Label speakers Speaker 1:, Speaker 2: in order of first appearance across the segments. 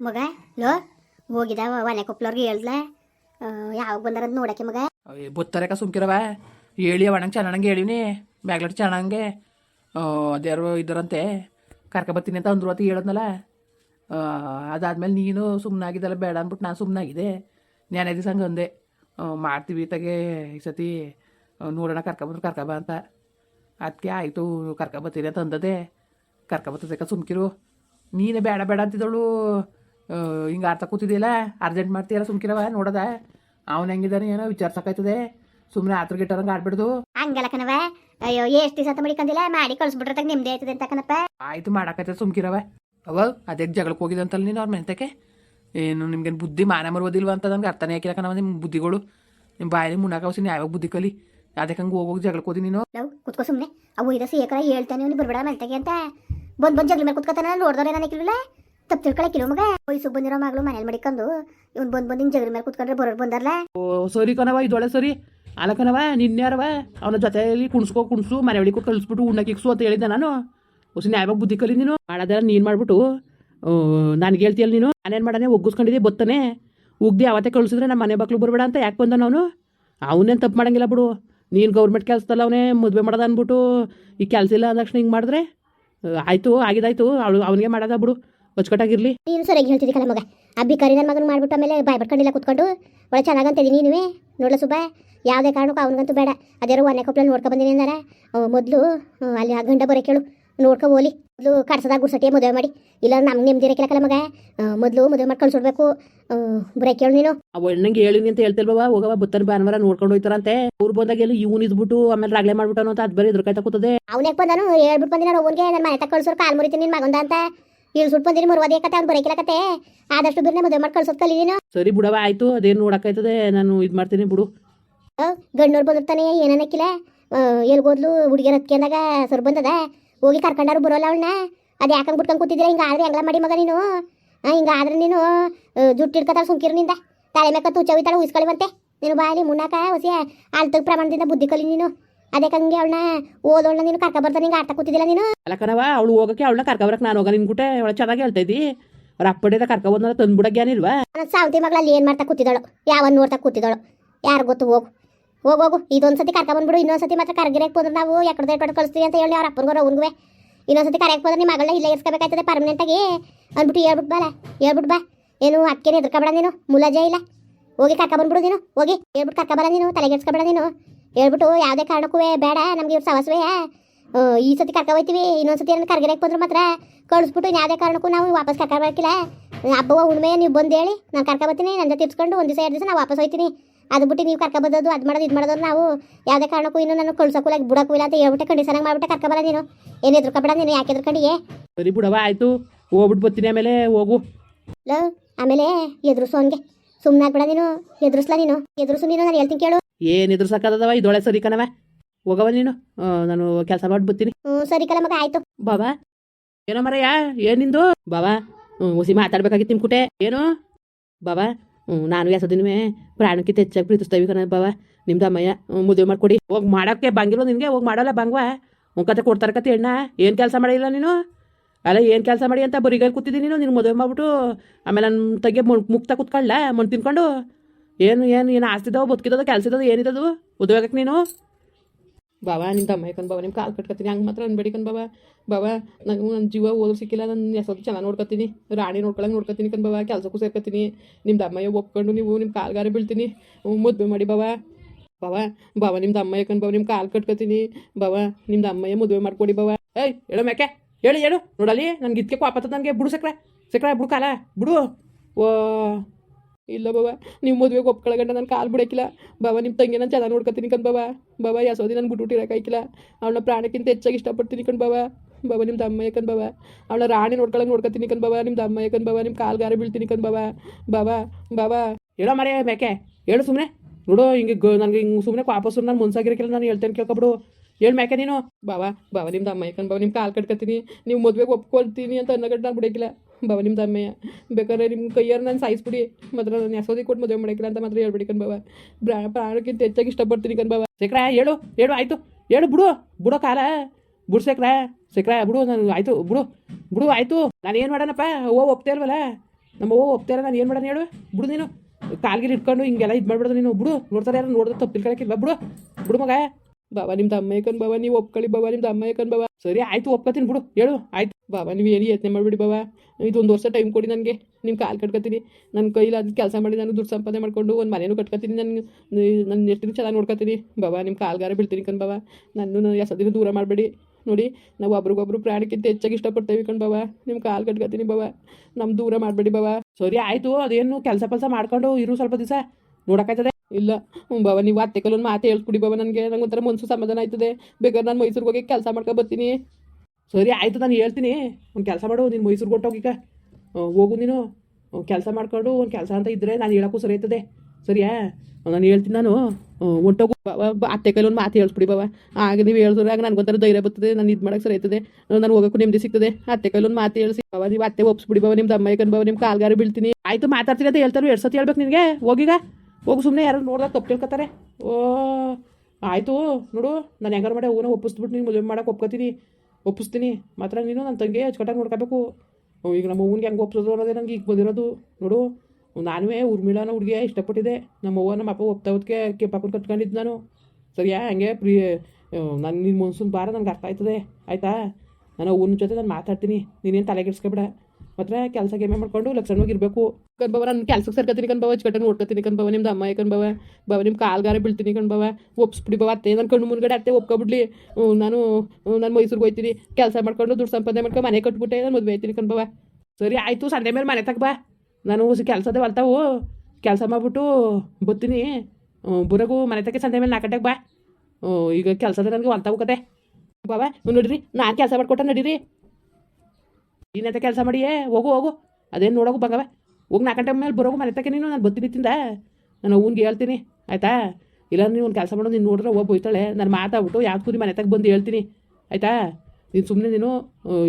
Speaker 1: ಮಗ, ಲೋ, ಹೋಗಿದಾವ ಒಲೆ ಕೊಪ್ಲವ್ರಿಗೆ ಹೇಳ್ದ ಯಾವಾಗ ಬಂದಾರಂತ ನೋಡಕ್ಕೆ ಮಗ.
Speaker 2: ಬೊತ್ತರೇಕ ಸುಮ್ಕಿರವ. ಹೇಳಿ ಒಣಂಗೆ ಚೆನ್ನಾಗಿ ಹೇಳಿವ್ನಿ ಬ್ಯಾಗ್ಲಟ್ ಚೆನ್ನಾಗೆ ಅದ್ಯಾರು ಕರ್ಕ ಬರ್ತೀನಿ ಅಂತ ಅಂದ್ರು ಅಂತ ಹೇಳದ್ನಲ್ಲ. ಅದಾದ್ಮೇಲೆ ನೀನು ಸುಮ್ಮನಾಗಿದ್ದಲ್ಲ ಬೇಡ ಅಂದ್ಬಿಟ್ಟು ನಾನು ಸುಮ್ಮನಾಗಿದೆ ನಾನು ದಿವಸ ಹಂಗೆ ಅಂದೆ. ಮಾಡ್ತೀವಿ ತಗೆ ಈ ಸತಿ. ನೋಡೋಣ ಕರ್ಕೊಬಂದ್ರು ಕರ್ಕೊಬ ಅಂತ. ಅದಕ್ಕೆ ಆಯಿತು ಕರ್ಕೊಬತ್ತೀನಿ ಅಂತ ಅಂದದೆ ಕರ್ಕೊಬತ್ತದಕ್ಕ ಸುಮ್ಕಿರು. ನೀನೇ ಬೇಡ ಬೇಡ ಅಂತಿದ್ದಳು. ಹಿಂಗೆ ಅರ್ಥ ಕೂತಿದ್ದಿಲ್ಲ ಅರ್ಜೆಂಟ್ ಮಾಡ್ತೀಯಲ್ಲ ಸುಮ್ಕಿರವ ನೋಡದ? ಅವನು ಹೆಂಗಿದ್ದಾನೆ ಏನೋ ವಿಚಾರ್ಸಕಾಯ್ತದೆ ಸುಮ್ಮನೆ ಆತ್ರ ಗಿಟ್ಟರಂಗೆ ಆಡ್ಬಿಡ್ದು.
Speaker 1: ಹಂಗಲ್ಲ ಕಣವ ಅಯ್ಯೋ ಎಷ್ಟು ದಿವಸ ಮಡಿಕಂದಿಲ್ಲ ಮಾಡಿ ಕಳ್ಸ್ಬಿಟ್ರದಾಗ ನಿಮ್ದೆ ಆಯ್ತದೆ ಅಂತ ಕಣಪ್ಪ.
Speaker 2: ಆಯ್ತು ಮಾಡಕತ್ತೆ ಸುಮ್ಕಿರವ. ಅವ ಅದೇ ಜಗಳಕ್ಕೆ ಹೋಗಿದಂತಲ್ಲ ನೀನು ಅವ್ರ ಮೆಂತಕ್ಕೆ ಏನು ನಿಮ್ಗೇನು ಬುದ್ಧಿ ಮಾನ ಮರುವುದಿಲ್ವ ಅಂತ ನನಗೆ ಅರ್ಥನೇ ಹಾಕಿಲ್ಲ ಕಣವ ನಿಮ್ಮ ಬುದ್ಧಿಗಳು. ನಿಮ್ಮ ಬಾಯಲ್ಲಿ ನೀ ಯಾವಾಗ ಬುದ್ಧಿ ಕಲಿ. ಅದಕ್ಕೆ ಹಂಗೆ ಹೋಗೋಗಿ ಜಗಳಕ್ಕೆ ಹೋದಿ ನೀನು?
Speaker 1: ನಾವು ಕುತ್ಕೋ ಸುಮ್ಮನೆ ಅವು ಇದ ಸೇಕರ ಹೇಳ್ತಾನೆ ಅವ್ನು ಬರ್ಬೇಡ ಮೆಂತಗೆ ಅಂತ. ಬಂದ್ ಬಂದ್ ಜಗಳ ಮೇಲೆ ಕುತ್ಕೋತಾನ ನೋಡ್ದವ್ರೆ ನಾನು ಕಿಲ್ಲ ತಪ್ಪು ತಿಳ್ಕೊಳಕಿಲ್ಲ ಮಗ. ವಯಸ್ಸಿಗೆ ಬಂದಿರೋ ಮಗಳು ಮನೇಲಿ ಮಡಿಕೊಂಡು ಇವ್ನು ಬಂದ್ ಬಂದು ಜಗಳ ಮೇಲೆ ಕುತ್ಕೊಂಡ್ರೆ ಬರೋರು ಬಂದಾರಲ್ಲ
Speaker 2: ಓ, ಸರಿ ಕಣವ ಇದೊಳೆ ಸರಿ. ಅಲ್ಲ ಕಣವ ನಿನ್ಯಾರವ ಅವನ ಜೊತೆಯಲ್ಲಿ ಕುಣಿಸ್ಕೋ, ಕುಣಿಸು, ಮನೆ ಒಳಗೆ ಕಳಿಸ್ಬಿಟ್ಟು ಉಣ್ಣಕ್ಕೆ ಇಕ್ಸು ಅಂತ ಹೇಳಿದ್ದೆ ನಾನು. ಹೊಸ ಯಾವಾಗ ಬುದ್ಧಿ ಕಲಿ ನೀನು. ಮಾಡೋದೆಲ್ಲ ನೀನು ಮಾಡ್ಬಿಟ್ಟು ನಾನು ಹೇಳ್ತೀಯಲ್ಲ ನೀನು. ನಾನೇನು ಮಾಡನೆ, ಒಗ್ಗಿಸ್ಕೊಂಡಿದ್ದೆ ಬತ್ತನೆ. ಉಗ್ದಿ ಅವತ್ತೆ ಕಳಿಸಿದ್ರೆ ನಮ್ಮ ಮನೆ ಮಕ್ಳು ಬರ್ಬೇಡ ಅಂತ ಯಾಕೆ ಬಂದನು ಅವನು ಅವನೇನು ತಪ್ಪು ಮಾಡಂಗಿಲ್ಲ ಬಿಡು. ನೀನು ಗೌರ್ಮೆಂಟ್ ಕೆಲಸದಲ್ಲ ಅವನೇ, ಮದುವೆ ಮಾಡೋದ ಅಂದ್ಬಿಟ್ಟು ಈ ಕೆಲಸ ಇಲ್ಲ ಅಂದ ತಕ್ಷಣ ಹಿಂಗೆ ಮಾಡಿದ್ರೆ? ಆಯಿತು, ಆಗಿದಾಯ್ತು. ಅವಳು, ಅವನಿಗೆ ಮಾಡೋದ ಬಿಡು. ಅಚ್ಚುಕಟ್ಟಾಗಿರಲಿ
Speaker 1: ನೀನು ಸರಿಯಾಗಿ ಹೇಳ್ತಿದ್ದಿ ಕಲ ಮಗ. ಅಬ್ಬಿ ಕರಿ ನನ್ನ ಮಗನ ಮಾಡ್ಬಿಟ್ಟು ಆಮೇಲೆ ಬಾಯ್ ಬಡ್ಕೊಂಡಿಲ್ಲ ಕುತ್ಕೊಂಡು. ಒಳ್ಳೆ ಚೆನ್ನಾಗಂತಿದ್ದೀನಿ ನೀನುವೇ. ನೋಡ್ಲ ಸುಬ್ಬ ಯಾವುದೇ ಕಾರಣಕ್ಕೂ ಅವನಿಗಂತೂ ಬೇಡ. ಅದ್ಯಾರೋ ಒನ್ನೆ ಕೊಪ್ಪಳ ನೋಡ್ಕೊ ಬಂದಿನಿ ಅಂದಾರ. ಮೊದಲು ಅಲ್ಲಿ ಆ ಗಂಡ ಬರೋ ಕೇಳು. ನೋಡ್ಕೊ ಹೋಲಿ ಮೊದಲು ಕಡ್ಸದಾಗ ಗುಡ್ಸಟ್ಟಿಗೆ ಮದುವೆ ಮಾಡಿ. ಇಲ್ಲ ನಮ್ಗೆ ನೆಮ್ಮದಿ ಇರಕ್ಕಿಲ್ಲ ಮಗ. ಮೊದಲು ಮದುವೆ ಮಾಡಿ ಕಳ್ಸಿಡ್ಬೇಕು ಬರೇ ಕೇಳು ನೀನು.
Speaker 2: ಅವ ಹೆಣ್ಣಂಗೆ ಹೇಳಿನಿ ಅಂತ ಹೇಳ್ತಿಲ್ಬವ ಹೋಗವ ಬುತ್ತನ ಭಾನುವಾರ ನೋಡ್ಕೊಂಡು ಹೋಯ್ತಾರಂತೆ. ಅವ್ರು ಬಂದಾಗ ಎಲ್ಲಿ ಇವ್ನು ಇದ್ಬಿಟ್ಟು ಆಮೇಲೆ ರಾಗ್ಲೆ ಮಾಡ್ಬಿಟ್ಟನು ಅಂತ ಅದ್ ಬರೀ ಇದ್ರ ಕೈ ಕೂತದೆ.
Speaker 1: ಅವನೇ ಬಂದನು ಹೇಳ್ಬಿಟ್ಟು ಬಂದಿನ ಅವನಿಗೆ ನನ್ನ ಮನೆ ತಕ್ಕ ಕಳ್ಸೋರು ಕಾಲ್ ಮುರಿತೀನಿ ನಿನ್ನ ಮಗಂದ ಅಂತ. ಇಳ್ಸ್ಬಿಟ್ಟು ಬಂದಿನಿ ಅದೇ ಕತೆ ಅವ್ನು ಬರೋಕಿಲ್ಲ ಕತೆ. ಆದಷ್ಟು ಬಿರ್ನೆ ಮದುವೆ ಮಾಡಿ ಕಳ್ಸೋದು ಕಲಿ ನೀನು.
Speaker 2: ಸರಿ ಬಿಡವ ಆಯ್ತು ಅದೇನು ನೋಡಕ್ಕಾಯ್ತದೆ ನಾನು ಇದು ಮಾಡ್ತೀನಿ ಬಿಡು.
Speaker 1: ಗಂಡೋರು ಬಂದಿರ್ತಾನೆ ಏನನ್ನಕ್ಕಿಲ್ಲ ಎಲ್ಗೋದ್ಲು ಹುಡುಗಿಯರ್ ಹತ್ಕೊಂಡಾಗ ಸರ್ ಬಂದದ. ಹೋಗಿ ಕರ್ಕೊಂಡಾರು ಬರೋಲ್ಲ ಅವಳನ್ನ. ಅದು ಯಾಕಂಗೆ ಬಿಟ್ಕೊಂಡು ಕೂತಿದ್ರೆ ಹಿಂಗ ಆದ್ರೆ ಹೆಂಗ್ಲ ಮಾಡಿ ಮಗ ನೀನು? ಹಿಂಗ ಆದ್ರೆ ನೀನು ಜುಟ್ಟು ಇಡ್ಕೊತಾಳೆ ಸುಮ್ಕಿರ್ನಿಂದ. ತಲೆ ಮೇಕ ತುಚ್ಚವಿತಾಳೆ ಉಯಿಸ್ಕೊಳ್ಳಿ ಬಂತೆ ನೀನು ಬಾಯಲ್ಲಿ ಮುನ್ನಾಕ ಹೊಸಿ ಅಲ್ತಗ್ ಪ್ರಮಾಣದಿಂದ ಬುದ್ಧಿ ಕಲಿ ನೀನು. ಅದಕ್ಕಂಗೆ ಅವಳನ್ನ ಓದೋಳ್ನ ನೀನು ಕರ್ಕ ಬರ್ತಾ ನಿಂಗೆ ಆಟ ಕೂತಿದ್ದಿಲ್ಲ ನೀನು?
Speaker 2: ಅಲ್ಲ ಕಣವ ಅವಳು ಹೋಗಕ್ಕೆ ಅವಳನ್ನ ಬರಕ್ ನಾನು ಹೋಗ ನಿನ್ಗುಟ್ಟೆ ಅವಳ ಚೆನ್ನಾಗಿ ಹೇಳ್ತೈತಿ ಇದ್ದಿ. ಅವ್ರ ಅಪ್ಪಡಿದ ಕರ್ಕೊಬಂದ್ರೆ ತಂದ್ಬಿಡಕ್ಕೆ ಏನಿಲ್ವಾ
Speaker 1: ನನ್ನ ಸಾವತಿ ಮಗಳಲ್ಲಿ ಏನು ಮಾಡ್ತಾ ಕೂತಿದ್ದಾಳು ಯಾವನ್ ನೋಡ್ತಾ ಕೂತಿದ್ದಾಳು ಯಾರು ಗೊತ್ತು ಹೋಗು. ಹೋಗು ಹೋಗು ಇದೊಂದ್ಸತಿ ಕರ್ಕ ಬಂದ್ಬಿಡು ಇನ್ನೊಂದ್ಸತಿ ಮಾತ್ರ ಕರ್ಗಿರಕ್ಕೆ ಬಂದ್ರೆ ನಾವು ಎಕ್ಕಡೆ ಎಕ್ಕಡೆ ಕಳಿಸ್ತೀವಿ ಅಂತ ಹೇಳಿ ಅವ್ರ ಅಪ್ಪನಿಗೋರ ಅವ್ನಿಗೆ ಇನ್ನೊಂದು ಇನ್ನೊಂದ್ಸತಿ ಕರೆಯಕ್ಕೆ ಬಂದ್ರೆ ನಿಮ್ಮ ಮಗಳನ್ನ ಇಲ್ಲೇ ಇರ್ಸ್ಕೋಬೇಕಾಯ್ತದೆ ಪರ್ಮನೆಂಟಾಗಿ ಅಂದ್ಬಿಟ್ಟು ಹೇಳ್ಬಿಟ್ಟು ಬಾಲ ಹೇಳ್ಬಿಟ್ಟು ಬಾ. ಏನು ಅಕ್ಕೇನು ಎದ್ರಕಬೇಡ ನೀನು ಮುಲಾಜೆ ಇಲ್ಲ. ಹೋಗಿ ಕರ್ಕ ಬಂದ್ಬಿಡು ನೀನು ಹೋಗಿ. ಹೇಳ್ಬಿಟ್ಟು ಕರ್ಕೊಬರ ನೀನು ತಲೆಗೆ ತಲೆಗೆಡ್ಸ್ಕೊಬೇಡ ನೀನು. ಹೇಳ್ಬಿಟ್ಟು ಯಾವುದೇ ಕಾರಣಕ್ಕೂ ಬೇಡ ನಮ್ಗೆ ಇವ್ರು ಸವಸ್ವೇ. ಈ ಸತಿ ಕರ್ಕೊ ಹೋಯ್ತೀವಿ ಇನ್ನೊಂದು ಸತಿ ಏನಾದ್ರು ಕರ್ಗಿರಕ್ಕೆ ಬಂದ್ರೆ ಮಾತ್ರ. ಕಳಿಸ್ಬಿಟ್ಟು ಯಾವುದೇ ಕಾರಣಕ್ಕೂ ನಾವು ವಾಪಸ್ ಕರ್ಕೊಬೇಕಿಲ್ಲ ಹಬ್ಬವ ಹುಣ್ಮೆ ನೀವು ಬಂದು ಹೇಳಿ ನಾನು ಕರ್ಕೊ ಬರ್ತೀನಿ ನನ್ನ ಜೊತೆ ಇರ್ಸ್ಕೊಂಡು ಒಂದು ದಿವಸ ಎರಡು ದಿವಸ ನಾವು ವಾಪಸ್ ಹೋಯ್ತೀನಿ. ಅದು ಬಿಟ್ಟು ನೀವು ಕರ್ಕೊ ಬಂದದ್ದು ಅದು ಮಾಡೋದು ಇದು ಮಾಡೋದು ನಾವು ಯಾವುದೇ ಕಾರಣಕ್ಕೂ ಇನ್ನೂ ನಾನು ಕಳ್ಸೋಕ್ಕೂ ಇಲ್ಲ ಬಿಡಕ್ಕೂ ಇಲ್ಲ ಅಂತ ಹೇಳ್ಬಿಟ್ಟೆ ಕಂಡೀಷನಾಗಿ ಮಾಡ್ಬಿಟ್ಟೆ ಕರ್ಕೊಬರ ನೀನು. ಏನು ಕಬಡ ನೀನು ಯಾಕೆ ಎದ್ರುಕೊಂಡಿಯೇ
Speaker 2: ಸರಿ ಬಿಡವ ಆಯ್ತು. ಹೋಗ್ಬಿಟ್ಟು ಬರ್ತೀನಿ ಆಮೇಲೆ ಹೋಗು.
Speaker 1: ಹಲೋ ಆಮೇಲೆ ಎದುರು ಅವನಿಗೆ. ಸುಮ್ಮನೆ ಆಗ್ಬೇಡ ನೀನು ಎದುರಿಸ್ಲಾ ನೀನು ಎದುರಿಸು ನೀನು ನಾನು ಹೇಳ್ತೀನಿ ಕೇಳು.
Speaker 2: ಏನಿದ್ರು ಸಾಕಾದವ ಇದೊಳೆ ಸರಿ ಕಣವ ಹೋಗವ ನೀನು. ಆ, ನಾನು ಕೆಲಸ ಮಾಡ್ಬಿಡ್ತೀನಿ.
Speaker 1: ಹ್ಞೂ ಸರಿ ಕಲ ಮಗ ಆಯ್ತು.
Speaker 2: ಬಾಬಾ. ಏನೋ ಮರಯ್ಯ? ಏನಿಂದು ಬಾಬಾ ಹ್ಞೂ ಹುಸಿ ಮಾತಾಡ್ಬೇಕಾಗಿತ್ತು ನಿಮ್ಕುಟೆ ಏನು? ಬಾಬಾ ಹ್ಞೂ ನಾನು ಯಾಸದಿನವೇ ಪ್ರಾಣಕ್ಕಿಂತ ಹೆಚ್ಚಾಗಿ ಪ್ರೀತಿಸ್ತೀವಿ ಕಣ ಬಾಬಾ. ನಿಮ್ದು ಅಮ್ಮಯ್ಯ ಹ್ಞೂ, ಮದುವೆ ಮಾಡ್ಕೊಡಿ. ಹೋಗಿ ಮಾಡೋಕ್ಕೆ ಬಂಗಿಲ್ಲ ನಿನಗೆ ಹೋಗಿ ಮಾಡಲ್ಲ ಬಂಗ್ವಾ. ಹ್ಞೂ ಕತೆ ಕೊಡ್ತಾರೆ ಕತೆ ಎಣ್ಣ ಏನು ಕೆಲಸ ಮಾಡಿಲ್ಲ ನೀನು? ಅಲ್ಲ, ಏನು ಕೆಲಸ ಮಾಡಿ ಅಂತ ಬರಿಗೈಲಿ ಕೂತಿದ್ದೀನಿ ನೀನು ನಿನ್ನ ಮದುವೆ ಮಾಡ್ಬಿಟ್ಟು ಆಮೇಲೆ ನನ್ನ ತಗ್ಗೆ ಮುಕ್ತ ಕೂತ್ಕೊಳ್ಳ ಮಣ್ಣು ತಿನ್ಕೊಂಡು? ಏನು ಏನು ಏನು ಬದುಕಿದ್ದದು ಕೆಲಸ ಇದ್ದದ ಏನಿದ್ದದು ಆಗಕ್ಕೆ ನೀನು? ಬಾಬಾ ನಿಮ್ಮ ತಮ್ಮ ಕಣ್ ಬಾಬಾ ನಿಮ್ಮ ಕಾಲು ಕಟ್ಕೊತೀನಿ ಹಂಗೆ ಮಾತ್ರ ಅನ್ಬೇಡಿ ಕಣ್ ಬಾಬಾ. ಬಾಬಾ, ನಂಗೆ ನನ್ನ ಜೀವ ಓದೋ ಸಿಕ್ಕಿಲ್ಲ ನನ್ನ ಹೆಸರು ಚೆನ್ನಾಗಿ ನೋಡ್ಕೊತೀನಿ ರಾಣಿ ನೋಡ್ಕೊಳಂಗೆ ನೋಡ್ಕೊತೀನಿ ಕಣ್ ಬಾಬಾ, ಕೆಲಸಕ್ಕೂ ಸೇರ್ಕೊತೀನಿ ನಿಮ್ಮ ಅಮ್ಮಯ್ಯ ಒಪ್ಕೊಂಡು ನೀವು ನಿಮ್ಮ ಕಾಲ್ಗಾರ ಬೀಳ್ತೀನಿ. ಮದುವೆ ಮಾಡಿ ಬಾಬಾ. ಬಾಬಾ ಬಾಬಾ ನಿಮ್ದು ಅಮ್ಮಯ್ಯ ಕಣ್ ಬಾಬಾ ನಿಮ್ಮ ಕಾಲು ಕಟ್ಕೊತೀನಿ ಬಾಬಾ ನಿಮ್ದು ಅಮ್ಮಯ್ಯ ಮದುವೆ ಮಾಡ್ಕೊಡಿ ಬಾಬಾ. ಏಯ್ ಹೇಳೋ ಮ್ಯಾಕೆ? ಹೇಳು ಹೇಳು. ನೋಡಲಿ ನನಗೆ ಇದಕ್ಕೆ ಕೋಪತ್ತ ನನಗೆ. ಬಿಡು ಸಕ್ರೆ. ಸಕ್ರೆ, ಬಿಡು ಕಾಲ. ಬಿಡು. ಓ, ಇಲ್ಲ ಬಾಬಾ ನಿಮ್ಮ ಮದುವೆಗೆ ಒಪ್ಕೊಳಗಂಡ ನಾನು ಕಾಲು ಬಿಡಕ್ಕಿಲ್ಲ ಬಾಬಾ ನಿಮ್ಮ ತಂಗಿ ನಾನು ಚೆನ್ನಾಗಿ ನೋಡ್ಕೊತೀನಿ ಕಣ್ ಬಾಬಾ ಬಾಬಾ ಯಾಸೋದಿ ನಾನು ಬಿಟ್ಬಿಟ್ಟಿರೋಕ್ಕಾಗಿಲ್ಲ ಅವಳ ಪ್ರಾಣಕ್ಕಿಂತ ಹೆಚ್ಚಾಗಿ ಇಷ್ಟಪಡ್ತೀನಿ ಕಣ್ ಬಾಬಾ ಬಾಬಾ ನಿಮ್ಮ ಅಮ್ಮ ಕಣ್ ಬಾಬಾ ಅವಳ ರಾಣಿ ನೋಡ್ಕೊಳಂಗೆ ನೋಡ್ಕೊತೀನಿ ಕಣ್ ಬಾಬಾ ನಿಮ್ಮ ಅಮ್ಮ ಕಣ್ ಬಾಬಾ ನಿಮ್ಮ ಕಾಲ್ಗಾರ ಬೀಳ್ತೀನಿ ಕಣ್ ಬಾಬಾ ಬಾಬಾ ಬಾಬಾ ಹೇಳೋ ಮರೆ ಮೇಕೆ ಹೇಳು ಸುಮ್ಮನೆ ನೋಡು, ಹಿಂಗೆ ಗ ನನಗೆ ಹಿಂಗೆ ಸುಮ್ಮನೆ ವಾಪಸ್ಸು ನಾನು ಮುನ್ಸಾಗಿರಕ್ಕಿಲ್ಲ ನಾನು ಹೇಳ್ತೇನೆ ಕೇಳ್ಕೊಬಿಡು ಹೇಳು ಮ್ಯಾಕೆ ನೀನು? ಬಾಬಾ ಬಾಬಾ ನಿಮ್ದು ಅಮ್ಮ ಕಣ್ ಬಾಬಾ ನಿಮ್ಮ ಕಾಲು ಕಟ್ಕೊತೀನಿ ನೀವು ಮದುವೆಗೆ ಒಪ್ಕೊಳ್ತೀನಿ ಅಂತ ಅನ್ನಗಟ್ಟು ನಾನು ಬಿಡಕ್ಕಿಲ್ಲ ಬಾಬಾ ನಿಮ್ದು ಅಮ್ಮಯ್ಯ. ಬೇಕಾದ್ರೆ ನಿಮ್ಮ ಕೈಯಾರ ನಾನು ಸಾಯಿಸ್ಬಿಡಿ. ಮಾತ್ರ ನಾನು ಯಸೋದಿ ಕೊಟ್ಟು ಮದುವೆ ಮಾಡಕ್ಕಿಲ್ಲ ಅಂತ ಮಾತ್ರ ಹೇಳ್ಬಿಡಿ ಬಾಬಾ ಬ್ರಾ, ಪ್ರಾಣಕ್ಕಿಂತ ಹೆಚ್ಚಾಗಿ ಇಷ್ಟಪಡ್ತೀನಿ ಕನ್ ಬಾಬಾ ಶೇಖರ, ಹೇಳು ಹೇಳು, ಆಯಿತು. ಹೇಳು, ಬಿಡು, ಬಿಡೋ ಕಾಲ. ಬಿಡು ಶೇಖರ ಶೇಖರ, ಬಿಡು, ನಾನು, ಆಯಿತು, ಬಿಡು ಬಿಡು, ಆಯಿತು. ನಾನು ಏನು ಮಾಡೋಣಪ್ಪ ಓ ಒಪ್ತೇ ಇಲ್ವಲ್ಲ? ನಮ್ಮ ಓ ಒಪ್ತಾ ಇಲ್ಲ ನಾನು ಏನು ಮಾಡೋಣ ಹೇಳು? ಬಿಡು ನೀನು. ಕಾಲ್ಗಿರಿ ಇಟ್ಕೊಂಡು ಹಿಂಗೆಲ್ಲ ಇದು ಮಾಡ್ಬಿಡೋದು ನೀನು. ಬಿಡು, ನೋಡ್ತಾರೆ ಯಾರು ನೋಡಿದ್ರೆ ತಪ್ಪು ತಿಳ್ಕೊಳಕ್ಕಿಲ್ವಾ ಬಿಡು ಬಿಡು ಮಗ. ಬಾಬಾ ನಿಮ್ದು ಅಮ್ಮ ಯಾಕನ್ ಬಾಬಾ, ನೀವು ಒಪ್ಕೊಳ್ಳಿ ಬಾಬಾ ನಿಮ್ದು ಅಮ್ಮ ಯಾಕನ್ ಬಾಬಾ. ಸರಿ, ಆಯ್ತು ಒಪ್ಕೋತೀನಿ ಬಿಡು, ಹೇಳು, ಆಯ್ತು. ಬಾಬಾ, ನೀವು ಏನು ಯೋಚನೆ ಮಾಡಿಬಿಡಿ ಬಾಬಾ. ಇದೊಂದು ವರ್ಷ ಟೈಮ್ ಕೊಡಿ ನನಗೆ. ನಿಮ್ಮ ಕಾಲು ಕಟ್ಕೊತೀನಿ. ನನ್ನ ಕೈಲಿ ಅದು ಕೆಲಸ ಮಾಡಿ ನಾನು ದುಡ್ಡು ಸಂಪಾದನೆ ಮಾಡ್ಕೊಂಡು ಒಂದು ಮನೆಯೂ ಕಟ್ಕೊತೀನಿ. ನನ್ನ ನನ್ನ ಎಷ್ಟು ಚೆನ್ನಾಗಿ ನೋಡ್ಕೊತೀನಿ. ಬಾಬಾ ನಿಮ್ಮ ಕಾಲ್ಗಾರ ಬೀಳ್ತೀನಿ ಕಣ್ ಬಾಬಾ. ನನ್ನ ಎಸದಿನ ದೂರ ಮಾಡಬೇಡಿ. ನೋಡಿ, ನಾವು ಒಬ್ರಿಗೊಬ್ರು ಪ್ರಾಣಕ್ಕಿಂತ ಹೆಚ್ಚಾಗಿ ಇಷ್ಟಪಡ್ತೇವೆ ಕಣ್ ಬಾಬಾ. ನಿಮ್ಮ ಕಾಲು ಕಟ್ಕೊತೀನಿ ಬಾಬಾ. ನಮ್ಮ ದೂರ ಮಾಡಬೇಡಿ ಬಾಬಾ. ಸರಿ, ಆಯಿತು, ಅದೇನು ಕೆಲಸ ಪಲ್ಸ ಮಾಡ್ಕೊಂಡು ಇರು ಸ್ವಲ್ಪ ದಿವಸ. ನೋಡೋಕ್ಕಾಯ್ತದೆ? ಇಲ್ಲ ಬಾಬಾ ನೀವು ಅತ್ತೆ ಕಲ್ಲೊಂದು ಮಾತು ಹೇಳ್ಕೊಡಿ ಬಾಬಾ ನನಗೆ. ನಂಗೆ ಒಂಥರ ಮನಸ್ಸು ಸಮಾಧಾನ ಆಯ್ತದೆ. ಬೇಕಾದ್ರೆ ನಾನು ಮೈಸೂರಿಗೆ ಹೋಗಿ ಕೆಲಸ ಮಾಡ್ಕೊ ಬರ್ತೀನಿ. ಸರಿ, ಆಯಿತು, ನಾನು ಹೇಳ್ತೀನಿ. ಒಂದು ಕೆಲಸ ಮಾಡು, ನೀನು ಮೈಸೂರಿಗೆ ಹೊಟ್ಟೋಗೀಗ ಹೋಗು ನೀನು. ಕೆಲಸ ಮಾಡ್ಕೊಂಡು, ಒಂದು ಕೆಲಸ ಅಂತ ಇದ್ದರೆ ನಾನು ಹೇಳೋಕ್ಕೂ ಸರಿ ಆಯ್ತದೆ. ಸರಿಯಾ? ನಾನು ಹೇಳ್ತೀನಿ ನಾನು. ಹೊಂಟೋಗು ಅತ್ತೆ ಕೈಲಿ ಒಂದು ಮಾತು ಹೇಳ್ಸ್ಬಿಡಿ ಬಾಬಾ ಆಗ ನೀವು ಹೇಳಿದ್ರಾಗ ನನಗೊಂಥರ ಧೈರ್ಯ ಬರ್ತದೆ. ನಾನು ಇದು ಮಾಡೋಕ್ಕೆ ಸರಿ ಆಯ್ತದೆ. ನಾನು ಹೋಗೋಕ್ಕೂ ನೆಮ್ಮದಿ ಸಿಗ್ತದೆ. ಅತ್ತೆ ಕೈಲಿ ಒಂದು ಮಾತು ಹೇಳ್ಸಿ ಬಾಬಾ ನೀವು ಅತ್ತೆ ಒಪ್ಸ್ಬಿಡಿ ಬಾಬಾ ನಿಮ್ಮ ಯಾಕಂದ್ ಬಾಬಾ ನಿಮ್ಮ ಕಾಲ್ಗಾರ ಬೀಳ್ತೀನಿ. ಆಯಿತು, ಮಾತಾಡ್ತೀನಿ ಅಂತ ಹೇಳ್ತಾರೆ ಎರಡು ಸತಿ ಹೇಳ್ಬೇಕು ನಿನಗೆ? ಹೋಗೀಗ ಹೋಗು ಸುಮ್ಮನೆ ಯಾರು ನೋಡ್ದಾಗ ತಪ್ಪು ತಿಳ್ಕೊತಾರೆ. ಓ, ಆಯಿತು, ನೋಡು, ನಾನು ಹೆಂಗಾರು ಮಾಡಿ ಅವನ ಒಪ್ಪಿಸ್ಬಿಟ್ಟು ನೀನು ಮದುವೆ ಮಾಡೋಕೆ ಒಪ್ಕೋತೀನಿ. ಒಪ್ಪಿಸ್ತೀನಿ. ಮಾತ್ರ ನೀನು ನನ್ನ ತಂಗಿ ಅಚ್ಚುಕಟ್ಟಾಗಿ ನೋಡ್ಕೋಬೇಕು. ಈಗ ನಮ್ಮ ಅವ್ವನಿಗೆ ಹೆಂಗೆ ಒಪ್ಸೋದು ಅನ್ನೋದೇ ನಂಗೆ ಈಗ ಬಂದಿರೋದು ನೋಡು, ನಾನುವೇ ಊರ್ಮಿಳಾನ ಹುಡುಗಿಯ ಇಷ್ಟಪಟ್ಟಿದ್ದೆ. ನಮ್ಮ ಅವ್ವ, ನಮ್ಮ ಅಪ್ಪ ಒಪ್ತಾ ಹೊತ್ತಿಗೆ ಕೆಪ್ಪಾಕೊಂಡು ಕಟ್ಕೊಂಡಿದ್ದು ನಾನು. ಸರಿಯಾ, ಹಂಗೆ ಪ್ರೀ ನಾನು ನಿನ್ನ ಮನ್ಸಿನ ಬಾರ ನನಗೆ ಅರ್ಥ ಆಯ್ತದೆ. ಆಯಿತಾ? ನಾನು ಅವ್ವನ ಜೊತೆ ನಾನು ಮಾತಾಡ್ತೀನಿ. ನೀನೇನು ತಲೆಗೆಡ್ಸ್ಕೊಬೇಡ ಮಾತ್ರ ಕೆಲಸ ಗೇಮೆ ಮಾಡ್ಕೊಂಡು ಲಕ್ಷಣವಾಗಿ ಇರಬೇಕು. ಕಣ್ಬವ ನಾನು ಕೆಲ್ಸಕ್ಕೆ ಸರ್ಕತೀನಿ ಕಣ್ಬವ ಚಿಕಟನ್ ನೋಡ್ಕೊತೀನಿ ಕಣ್ಬವ ನಿಮ್ದು ಅಮ್ಮ ಕಣ್ಬವ ಬಾವ ನಿಮ್ಮ ಕಾಲ್ಗಾರ ಬೀಳ್ತೀನಿ ಕಣ್ಬವ ಒಪ್ಸ್ಬಿಡಿ ಬವ, ಅತ್ತೆ ನನ್ನ ಕಣ್ಣು ಮುಂದ್ಗಡೆ, ಅತ್ತೆ ಒಪ್ಕೊಬಿಡ್ಲಿ. ನಾನು ನಾನು ಮೈಸೂರಿಗೆ ಹೋಗ್ತೀನಿ ಕೆಲಸ ಮಾಡ್ಕೊಂಡು ದುಡ್ಡು ಸಂಪಾದನೆ ಮಾಡ್ಕೊಂಡು ಮನೆ ಕಟ್ಬಿಟ್ಟೆ, ನಾನು ಮದುವೆ ಆಯ್ತೀನಿ ಕಣ್ಬವ ಸರಿ ಆಯಿತು, ಸಂಜೆ ಮೇಲೆ ಮನೆ ತಗ ಬಾ. ನಾನು ಕೆಲಸದೇ ಹೊಲ್ತಾವು ಕೆಲಸ ಮಾಡ್ಬಿಟ್ಟು ಬರ್ತೀನಿ ಬುರಗು ಮನೆ ತಕ್ಕೆ ಸಂಜೆ ಮೇಲೆ ನಾಲ್ಕಟಕ್ಕೆ ಬಾ. ಈಗ ಕೆಲಸದ ನನಗೆ ಹೊಲ್ತಾವು ಕತೆ. ಬಾಬಾ ನೋಡಿರಿ, ನಾನು ಕೆಲಸ ಮಾಡ್ಕೊಟ್ಟ ನಡೀರಿ. ನೀನಂತ ಕೆಲಸ ಮಾಡಿಯೇ? ಹೋಗು ಹೋಗು. ಅದೇನು ನೋಡೋಗು ಬಂಗವ. ಹೋಗಿ ನಾಲ್ಕು ಗಂಟೆ ಮೇಲೆ ಬರೋಗು ಮನೆ ನೀನು, ನಾನು ಬರ್ತೀನಿ ತಿಂದ. ನಾನು ಅವ್ನಿಗೆ ಹೇಳ್ತೀನಿ, ಆಯಿತಾ? ಇಲ್ಲ ನೀನು ಒಂದು ಕೆಲಸ ಮಾಡೋ, ನೀನು ನೋಡಿದ್ರೆ ಹೋಗಿ ಹೋಯ್ತಾಳೆ. ನಾನು ಮಾತಾಡ್ಬಿಟ್ಟು ಯಾಕೆ ಕುರಿ ಮನೆ ತಗ ಬಂದು ಹೇಳ್ತೀನಿ, ಆಯಿತಾ? ನೀನು ಸುಮ್ಮನೆ ನೀನು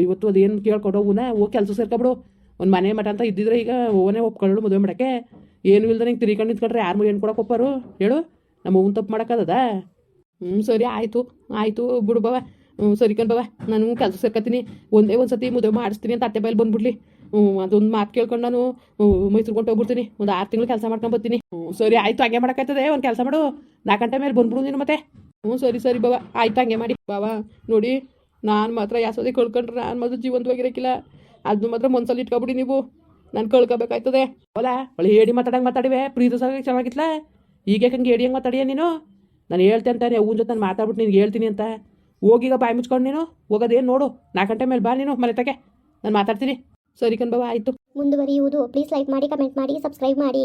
Speaker 2: ಇವತ್ತು ಅದೇನು ಕೇಳ್ಕೊಂಡು ಹೋಗುನ? ಹೋಗಿ ಕೆಲಸ ಸೇರ್ಕೊಬಿಡು. ಒಂದು ಮನೆ ಮಠ ಅಂತ ಇದ್ದಿದ್ರೆ ಈಗ ಓನೇ ಒಪ್ಕೊಳ್ಳು ಮದುವೆ ಮಾಡೋಕ್ಕೆ ಏನು ಇಲ್ದ ನಿಂಗೆ ತಿರ್ಕೊಂಡು ನಿಂತ್ಕೊಂಡ್ರೆ ಯಾರು ಏನು ಕೊಡೋಕೆ ಒಪ್ಪಾರು? ಹೇಳು. ನಮ್ಮ ಅವ್ನು ತಪ್ಪು ಮಾಡೋಕ್ಕದ ಹ್ಞೂ ಸರಿ, ಆಯಿತು ಆಯಿತು, ಬಿಡು ಬಾವ. ಸರಿ ಕಣ್ ಬಾ ನಾನು ಕೆಲಸ ಸೇರ್ಕೊತೀನಿ ಒಂದೇ ಒಂದು ಸತಿ ಮದುವೆ ಮಾಡಿಸ್ತೀನಿ ಅಂತ ಅತ್ತೆ ಬಾಯಲ್ಲಿ ಬಂದ್ಬಿಡ್ಲಿ. ಅದೊಂದು ಮಾತು ಕೇಳ್ಕೊಂಡು ನಾನು ಮೈಸೂರು ಕೊಂಡು ಹೋಗ್ಬಿಡ್ತೀನಿ. ಒಂದು ಆರು ತಿಂಗಳು ಕೆಲಸ ಮಾಡ್ಕೊಂಡು ಬರ್ತೀನಿ. ಸರಿ, ಆಯ್ತು, ಹಂಗೆ ಮಾಡೋಕ್ಕಾಯ್ತದೆ. ಒಂದು ಕೆಲಸ ಮಾಡು. ನಾಲ್ಕು ಗಂಟೆ ಮೇಲೆ ಬಂದ್ಬಿಡು ನೀನು ಮತ್ತೆ. ಹ್ಞೂ ಸರಿ ಸರಿ ಬಾಬಾ. ಆಯ್ತು, ಹಂಗೆ ಮಾಡಿ. ಬಾವ ನೋಡಿ, ನಾನು ಮಾತ್ರ ಯಾಸೋದೆ ಕಳ್ಕೊಂಡ್ರೆ ನಾನು ಮಾತ್ರ ಜೀವಂತವಾಗಿರೋಕ್ಕಿಲ್ಲ ಅದನ್ನು ಮಾತ್ರ ಮನ್ಸಲ್ಲಿ ಇಟ್ಕೊಬಿಡಿ ನೀವು. ನಾನು ಕಳ್ಕೊಬೇಕಾಯ್ತದೆ. ಅಲ್ಲ ಒಳ್ಳೆ ಹೇಳಿ ಮಾತಾಡಂಗೆ ಮಾತಾಡಿವೆ. ಪ್ರೀತಿ ಸಹ ಚೆನ್ನಾಗಿತ್ತಲ್ಲ ಈಗ ಹಂಗೆ ಹೇಳಿ ಹಂಗೆ ಮಾತಾಡಿಯ ನೀನು? ನಾನು ಹೇಳ್ತೆ ಅಂತಾನೆ, ಅವ್ನ ಜೊತೆ ನಾನು ಮಾತಾಡ್ಬಿಟ್ಟು ನಿನ್ಗೆ ಹೇಳ್ತೀನಿ ಅಂತ. ಹೋಗೀಗ ಬಾಯಿ ಮುಚ್ಕೊಂಡು ನೀನು? ಹೋಗೋದೇನು ನೋಡು? ನಾಲ್ಕು ಗಂಟೆ ಮೇಲೆ ಬಾ ನೀನು, ಮನೆ ನಾನು ಮಾತಾಡ್ತೀನಿ. ಸರಿ ಕಣ್ ಬಾಬಾ ಆಯಿತು.
Speaker 1: ಮುಂದುವರಿಯುವುದು. ಪ್ಲೀಸ್ ಲೈಕ್ ಮಾಡಿ ಕಮೆಂಟ್ ಮಾಡಿ ಸಬ್ಸ್ಕ್ರೈಬ್ ಮಾಡಿ.